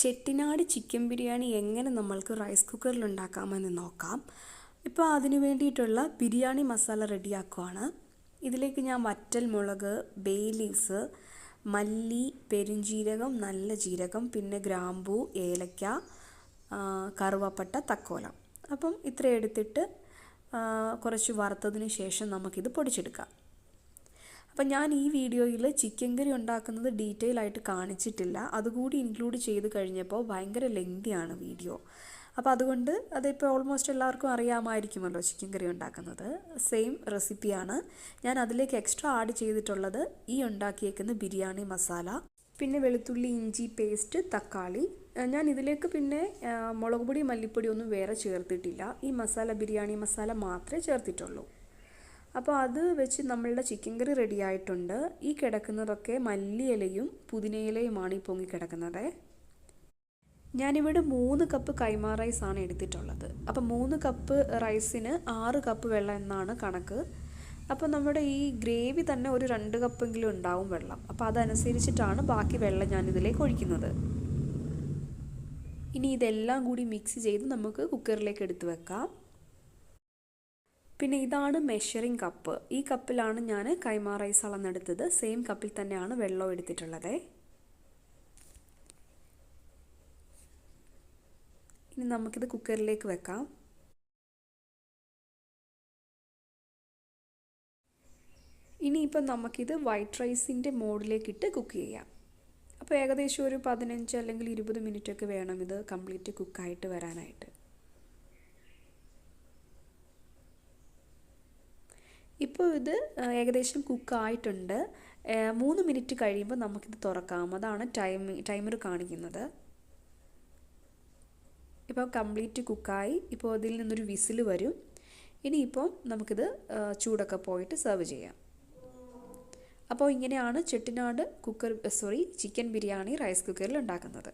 Chettinad chicken biryani എങ്ങനെ നമ്മൾക്ക് rice കുക്കറിൽ ഉണ്ടാക്കാമെന്ന് നോക്കാം. ഇപ്പോൾ അതിന് വേണ്ടിയിട്ടുള്ള ബിരിയാണി മസാല റെഡിയാക്കുവാണ്. ഇതിലേക്ക് ഞാൻ വറ്റൽ മുളക് ബേ ലീവ്സ് മല്ലി പെരുംജീരകം നല്ല ജീരകം പിന്നെ ഗ്രാമ്പൂ ഏലക്ക കറുവപ്പട്ട തക്കോലം. അപ്പം ഇത്ര എടുത്തിട്ട് കുറച്ച് വറുത്തതിന് ശേഷം നമുക്കിത് പൊടിച്ചെടുക്കാം. അപ്പം ഞാൻ ഈ വീഡിയോയിൽ ചിക്കൻ കറി ഉണ്ടാക്കുന്നത് ഡീറ്റെയിൽ ആയിട്ട് കാണിച്ചിട്ടില്ല. അതുകൂടി ഇൻക്ലൂഡ് ചെയ്ത് കഴിഞ്ഞപ്പോൾ ഭയങ്കര ലെങ്തിയാണ് വീഡിയോ. അപ്പോൾ അതുകൊണ്ട് അതിപ്പോൾ ഓൾമോസ്റ്റ് എല്ലാവർക്കും അറിയാമായിരിക്കുമല്ലോ ചിക്കൻ കറി ഉണ്ടാക്കുന്നത്. സെയിം റെസിപ്പിയാണ് ഞാൻ അതിലേക്ക് എക്സ്ട്രാ ആഡ് ചെയ്തിട്ടുള്ളത് ഈ ഉണ്ടാക്കിയേക്കുന്ന ബിരിയാണി മസാല പിന്നെ വെളുത്തുള്ളി ഇഞ്ചി പേസ്റ്റ് തക്കാളി. ഞാൻ ഇതിലേക്ക് പിന്നെ മുളക് പൊടി മല്ലിപ്പൊടി ഒന്നും വേറെ ചേർത്തിട്ടില്ല. ഈ മസാല ബിരിയാണി മസാല മാത്രമേ ചേർത്തിട്ടുള്ളൂ. അപ്പോൾ അത് വെച്ച് നമ്മളുടെ ചിക്കൻ കറി റെഡി ആയിട്ടുണ്ട്. ഈ കിടക്കുന്നതൊക്കെ മല്ലിയിലയും പുതിനയിലയുമാണ് ഈ പൊങ്ങി കിടക്കുന്നത്. ഞാനിവിടെ മൂന്ന് കപ്പ് കൈമാ റൈസ് ആണ് എടുത്തിട്ടുള്ളത്. അപ്പോൾ മൂന്ന് കപ്പ് റൈസിന് ആറ് കപ്പ് വെള്ളം എന്നാണ് കണക്ക്. അപ്പോൾ നമ്മുടെ ഈ ഗ്രേവി തന്നെ ഒരു രണ്ട് കപ്പെങ്കിലും ഉണ്ടാവും വെള്ളം. അപ്പോൾ അതനുസരിച്ചിട്ടാണ് ബാക്കി വെള്ളം ഞാൻ ഇതിലേക്ക് ഒഴിക്കുന്നത്. ഇനി ഇതെല്ലാം കൂടി മിക്സ് ചെയ്ത് നമുക്ക് കുക്കറിലേക്ക് എടുത്ത് വെക്കാം. പിന്നെ ഇതാണ് മെഷറിംഗ് കപ്പ് ഈ കപ്പിലാണ് ഞാൻ കൈമാ റൈസ് അളന്നെടുത്തത്. സെയിം കപ്പിൽ തന്നെയാണ് വെള്ളം എടുത്തിട്ടുള്ളത്. ഇനി നമുക്കിത് കുക്കറിലേക്ക് വെക്കാം. ഇനിയിപ്പം നമുക്കിത് വൈറ്റ് റൈസിന്റെ മോഡിലേക്ക് ഇട്ട് കുക്ക് ചെയ്യാം. അപ്പോൾ ഏകദേശം ഒരു പതിനഞ്ച് അല്ലെങ്കിൽ ഇരുപത് മിനിറ്റൊക്കെ വേണം ഇത് കംപ്ലീറ്റ് കുക്കായിട്ട് വരാനായിട്ട്. ഇപ്പോൾ ഇത് ഏകദേശം കുക്കായിട്ടുണ്ട് മൂന്ന് മിനിറ്റ് കഴിയുമ്പോൾ നമുക്കിത് തുറക്കാം. അതാണ് ടൈമിങ് ടൈമർ കാണിക്കുന്നത്. ഇപ്പോൾ കംപ്ലീറ്റ് കുക്കായി ഇപ്പോൾ അതിൽ നിന്നൊരു വിസിൽ വരും. ഇനിയിപ്പോൾ നമുക്കിത് ചൂടൊക്കെ പോയിട്ട് സെർവ് ചെയ്യാം. അപ്പോൾ ഇങ്ങനെയാണ് Chettinad cooker sorry chicken biryani rice കുക്കറിൽ ഉണ്ടാക്കുന്നത്.